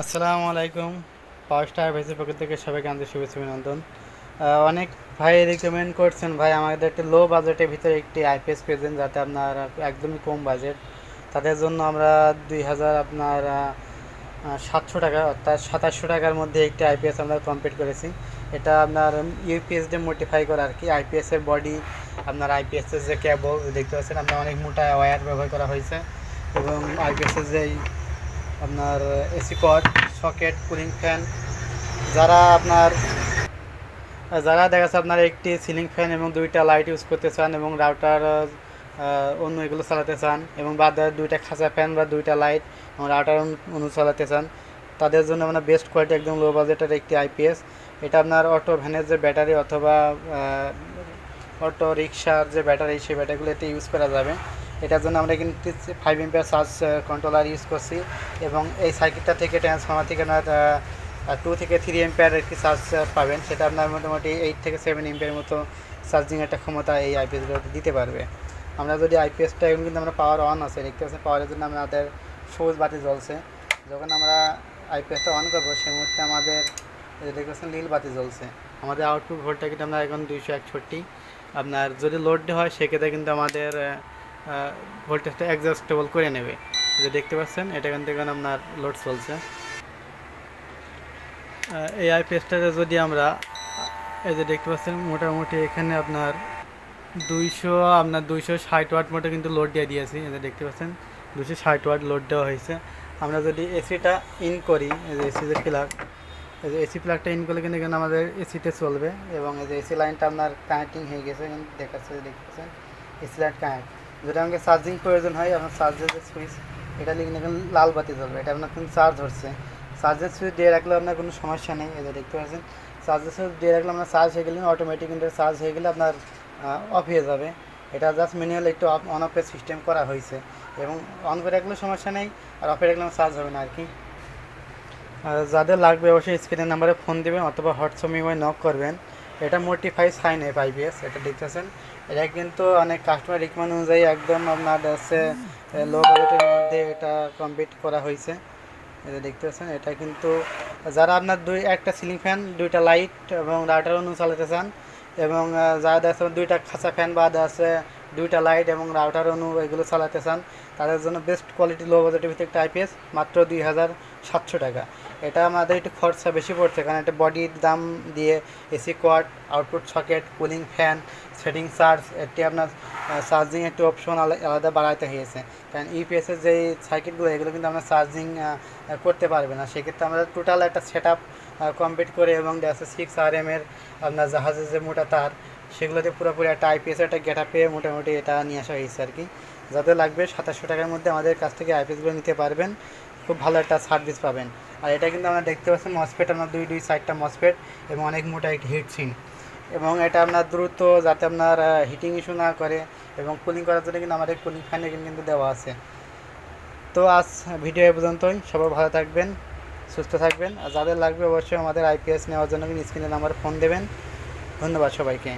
আসসালামু আলাইকুম। পাওয়ার স্টার ভাইসের পক্ষ থেকে সবাইকে আন্তরিক শুভেচ্ছা অভিনন্দন। অনেক ভাই রিকমেন্ড করছেন। ভাই, আমাদের একটা লো বাজেটের ভিতরে একটি আইপিএস পেয়েছেন যাতে আপনার একদমই কম বাজেট তাদের জন্য আমরা দুই হাজার আপনার সাতশো টাকা, অর্থাৎ সাতাশশো টাকার মধ্যে একটি আইপিএস আমরা কমপ্লিট করেছি। এটা আপনার ইউপিএস দিয়ে মোটিফাই করা আর কি। আইপিএস এর বডি আপনার আইপিএস এর যে কেবল দেখতে পাচ্ছেন, আপনার অনেক মোটা ওয়্যার ব্যবহার করা হয়েছে। এবং আইপিএস এর যে আপনার AC cut, socket, cooling fan, যারা আপনার, যারা দেখা যাচ্ছে আপনার একটি সিলিং ফ্যান এবং দুইটা লাইট ইউজ করতে চান এবং রাউটার অন্য এগুলো চালাতে চান এবং বাদ দুইটা খাঁচা ফ্যান বা দুইটা লাইট এবং রাউটার অন্য চালাতে চান, তাদের জন্য আপনার বেস্ট কোয়ালিটি একদম লো বাজেটের একটি আইপিএস এটা আপনার অটো ভ্যানের যে ব্যাটারি অথবা অটো রিক্সার যে ব্যাটারি, সেই ব্যাটারিগুলো এতে ইউজ করা যাবে। এটার জন্য আমরা কিন্তু five ampere charge controller use করছি এবং এই সার্কিটটা থেকে ট্রান্সফর্মার থেকে টু থেকে থ্রি এম্পিয়ার একটি চার্জ পাবেন। সেটা আপনার মোটামুটি এইট থেকে সেভেন এম্পিয়ার মতো চার্জিং একটা ক্ষমতা এই আইপিএসগুলোতে দিতে পারবে। আমরা যদি আইপিএসটা এখন কিন্তু আমরা পাওয়ার অন আছে, দেখতে পাচ্ছি পাওয়ারের জন্য আমাদের সবুজ বাতি জ্বলছে। যখন আমরা আইপিএসটা অন করব, সেই মুহূর্তে আমাদের দেখতে পাচ্ছেন নীল বাতি জ্বলছে। আমাদের আউটপুট ভোল্টটা কিন্তু আমরা এখন দুইশো একষট্টি। আপনার যদি লোড হয়, সেক্ষেত্রে কিন্তু আমাদের ভোল্টেজটা অ্যাডজাস্টেবল করে নেবে। যে দেখতে পাচ্ছেন, এটা এখান থেকে আপনার লোড চলছে। এই আইপিএসটাতে যদি আমরা, এই যে দেখতে পাচ্ছেন, মোটামুটি এখানে আপনার দুইশো আপনার দুইশো ষাট ওয়াট মতো কিন্তু লোড দিয়ে দিয়েছি। এই যে দেখতে পাচ্ছেন দুশো ষাট ওয়াট লোড দেওয়া হয়েছে। আমরা যদি এসিটা ইন করি, এই যে এসি যে প্লাগ এই যে এসি প্লাগটা ইন করলে কিন্তু এখানে আমাদের এসিতে চলবে। এবং এই যে এসি লাইনটা আপনার কানেক্টিং হয়ে গেছে, দেখাচ্ছে, দেখতে পাচ্ছেন এসি লাইন কানেক্ট যদি আমাকে চার্জিং প্রয়োজন হয়, আপনার চার্জের যে সুইচ এটা লিখলে এখানে লাল বাতি জ্বলবে। এটা আপনার কিন্তু চার্জ হচ্ছে চার্জের সুইচ দিয়ে রাখলে আপনার কোনো সমস্যা নেই এটা দেখতে পাচ্ছেন। চার্জের সুইচ দিয়ে রাখলে আপনার চার্জ হয়ে গেলে অটোমেটিক কিন্তু চার্জ হয়ে গেলে আপনার অফ হয়ে যাবে। এটা জাস্ট ম্যানুয়াল একটু অন অফের সিস্টেম করা হয়েছে। এবং অন করে রাখলেও সমস্যা নেই, আর অফে রাখলে চার্জ হবে না, আর কি। যাদের লাগবে অবশ্যই স্ক্রিনের নাম্বারে ফোন দেবেন অথবা হোয়াটসঅ্যাপে ইমেল নক করবেন। এটা মোটিফাই সাইন এফ আইপিএস এটা দেখতেছেন। এটা কিন্তু অনেক কাস্টমার রিকমেন্ড অনুযায়ী একদম আপনার হচ্ছে লো বাজেটের মধ্যে এটা কমপ্লিট করা হয়েছে। এটা দেখতেছেন, এটা কিন্তু যারা আপনার দুই, একটা সিলিং ফ্যান দুইটা লাইট এবং রাউটার অনু চালাতে চান এবং যারা দেখা দুইটা খাঁচা ফ্যান বা যাচ্ছে দুইটা লাইট এবং রাউটার অনু এগুলো চালাতে চান, তাদের জন্য বেস্ট কোয়ালিটি লো বাজেটের একটা আইপিএস মাত্র দুই হাজার সাতশো টাকা। এটা আমাদের একটু খরচা বেশি পড়ছে, কারণ একটা বডির দাম দিয়ে AC quad output socket cooling fan setting charge এটি আপনার চার্জিং একটু অপশন আলাদা বাড়াইতে হয়েছে। কারণ ইপিএসের যে সার্কিটগুলো এগুলো কিন্তু আমরা চার্জিং করতে পারবে না। সেক্ষেত্রে আমরা টোটাল একটা সেট আপ কমপ্লিট করে এবং দেখা সিক্স আর এম এর আপনার জাহাজের যে মোটা তার, সেগুলোতে পুরোপুরি একটা আইপিএস একটা গেটা পেয়ে মোটামুটি এটা নিয়ে আসা হয়েছে আর কি। যাদের লাগবে সাতাশশো টাকার মধ্যে আমাদের কাছ থেকে আইপিএসগুলো নিতে পারবেন। খুব ভালো একটা সার্ভিস পাবেন। আর এটা কিন্তু আমরা দেখতে পাচ্ছেন মসপেট আপনার দুই দুই সাইডটা মসপেট এবং অনেক মোটা একটি হিট সিন এবং এটা আপনার দ্রুত যাতে আপনার হিটিং ইস্যু না করে এবং কুলিং করার জন্য কিন্তু আমাদের কুলিং ফ্যান কিন্তু দেওয়া আছে। তো আজ ভিডিও এ পর্যন্তই। সবাই ভালো থাকবেন, সুস্থ থাকবেন। আর যাদের লাগবে অবশ্যই আমাদের আইপিএস নেওয়ার জন্য কিন্তু স্ক্রিনে নাম্বার ফোন দেবেন। ধন্যবাদ সবাইকে।